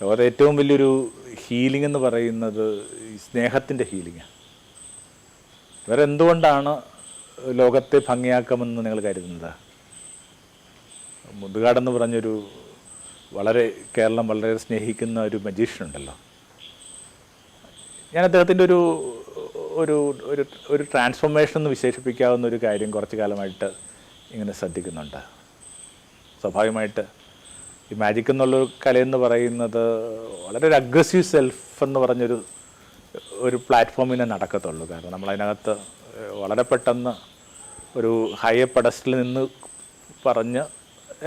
ലോകത്തെ ഏറ്റവും വലിയൊരു ഹീലിംഗ് എന്ന് പറയുന്നത് സ്നേഹത്തിന്റെ ഹീലിംഗാണ് വേറെ എന്തുകൊണ്ടാണ് ലോകത്തെ ഭംഗിയാക്കാമെന്ന് നിങ്ങൾ കരുതുന്നത്? മുതുകാടെന്ന് പറഞ്ഞൊരു വളരെ കേരളം വളരെ സ്നേഹിക്കുന്ന ഒരു മജീഷ്യൻ ഉണ്ടല്ലോ. ഞാൻ അദ്ദേഹത്തിന്റെ ഒരു ഒരു ഒരു ഒരു ട്രാൻസ്ഫോർമേഷൻ എന്ന് വിശേഷിപ്പിക്കാവുന്ന ഒരു കാര്യം കുറച്ച് കാലമായിട്ട് ഇങ്ങനെ ശ്രദ്ധിക്കുന്നുണ്ട്. സ്വാഭാവികമായിട്ട് ഈ മാജിക് എന്നുള്ളൊരു കലയെന്ന് പറയുന്നത് വളരെ ഒരു അഗ്രസീവ് സെൽഫ് എന്ന് പറഞ്ഞൊരു ഒരു പ്ലാറ്റ്ഫോമിനെ നടക്കത്തുള്ളൂ. കാരണം നമ്മളതിനകത്ത് വളരെ പെട്ടെന്ന് ഒരു ഹൈ പെഡസ്റ്റിൽ നിന്ന് പറഞ്ഞ്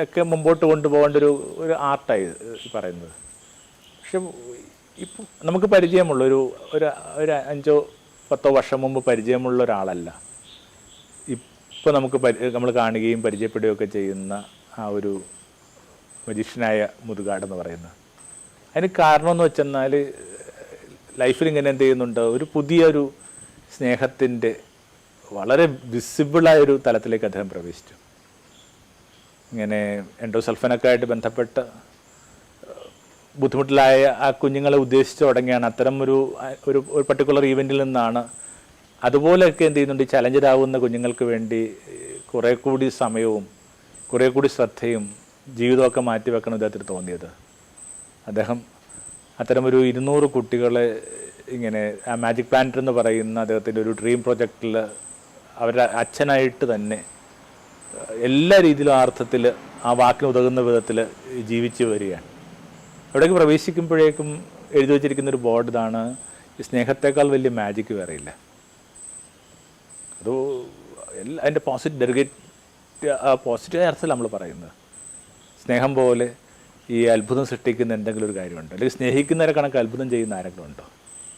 ഒക്കെ മുമ്പോട്ട് കൊണ്ടുപോകേണ്ട ഒരു ഒരു ആർട്ടായി പറയുന്നത്. പക്ഷെ ഇപ്പം നമുക്ക് പരിചയമുള്ള ഒരു ഒരു ഒരു അഞ്ചോ പത്തോ വർഷം മുമ്പ് പരിചയമുള്ള ഒരാളല്ല. ഇപ്പോൾ നമുക്ക് നമ്മൾ കാണുകയും പരിചയപ്പെടുകയൊക്കെ ചെയ്യുന്ന ആ ഒരു മജീഷ്യനായ മുതുകാട് എന്ന് പറയുന്നത് അതിന് കാരണമെന്ന് വെച്ചെന്നാൽ ലൈഫിൽ ഇങ്ങനെ എന്ത് ചെയ്യുന്നുണ്ട്? ഒരു പുതിയൊരു സ്നേഹത്തിന്റെ വളരെ വിസിബിളായ ഒരു തലത്തിലേക്ക് അദ്ദേഹം പ്രവേശിച്ചു. ഇങ്ങനെ എൻഡോസൾഫനൊക്കെ ആയിട്ട് ബന്ധപ്പെട്ട് ബുദ്ധിമുട്ടിലായ ആ കുഞ്ഞുങ്ങളെ ഉദ്ദേശിച്ച് തുടങ്ങിയാണ് അത്തരം ഒരു ഒരു ഒരു പർട്ടിക്കുലർ ഈവെന്റിൽ നിന്നാണ് അതുപോലെയൊക്കെ എന്ത് ചെയ്യുന്നുണ്ട്? ചലഞ്ചഡാവുന്ന കുഞ്ഞുങ്ങൾക്ക് വേണ്ടി കുറേ കൂടി സമയവും കുറേ കൂടി ശ്രദ്ധയും ജീവിതമൊക്കെ മാറ്റി വെക്കണം ഇദ്ദേഹത്തിന് തോന്നിയത്. അദ്ദേഹം അത്തരമൊരു ഇരുന്നൂറ് കുട്ടികളെ ഇങ്ങനെ ആ മാജിക് പ്ലാനറ്റ് എന്ന് പറയുന്ന അദ്ദേഹത്തിന്റെ ഒരു ഡ്രീം പ്രൊജക്റ്റിൽ അവരുടെ അച്ഛനായിട്ട് തന്നെ എല്ലാ രീതിയിലും അർത്ഥത്തിൽ ആ വാക്കിന് ഉതകുന്ന വിധത്തിൽ ജീവിച്ചു വരികയാണ്. അവിടേക്ക് പ്രവേശിക്കുമ്പോഴേക്കും എഴുതി വച്ചിരിക്കുന്ന ഒരു ബോർഡ് ഇതാണ് സ്നേഹത്തേക്കാൾ വലിയ മാജിക് വേറെയില്ല. അത് എല്ലാ അതിന്റെ പോസിറ്റീവ് ഡെറിഗേറ്റ് പോസിറ്റീവ് അർത്ഥത്തിൽ നമ്മൾ പറയുന്നത്. സ്നേഹം പോലെ ഈ അത്ഭുതം സൃഷ്ടിക്കുന്ന എന്തെങ്കിലും ഒരു കാര്യമുണ്ടോ? അല്ലെങ്കിൽ സ്നേഹിക്കുന്നവരെ കണക്ക് അത്ഭുതം ചെയ്യുന്ന ആരെങ്കിലും ഉണ്ടോ?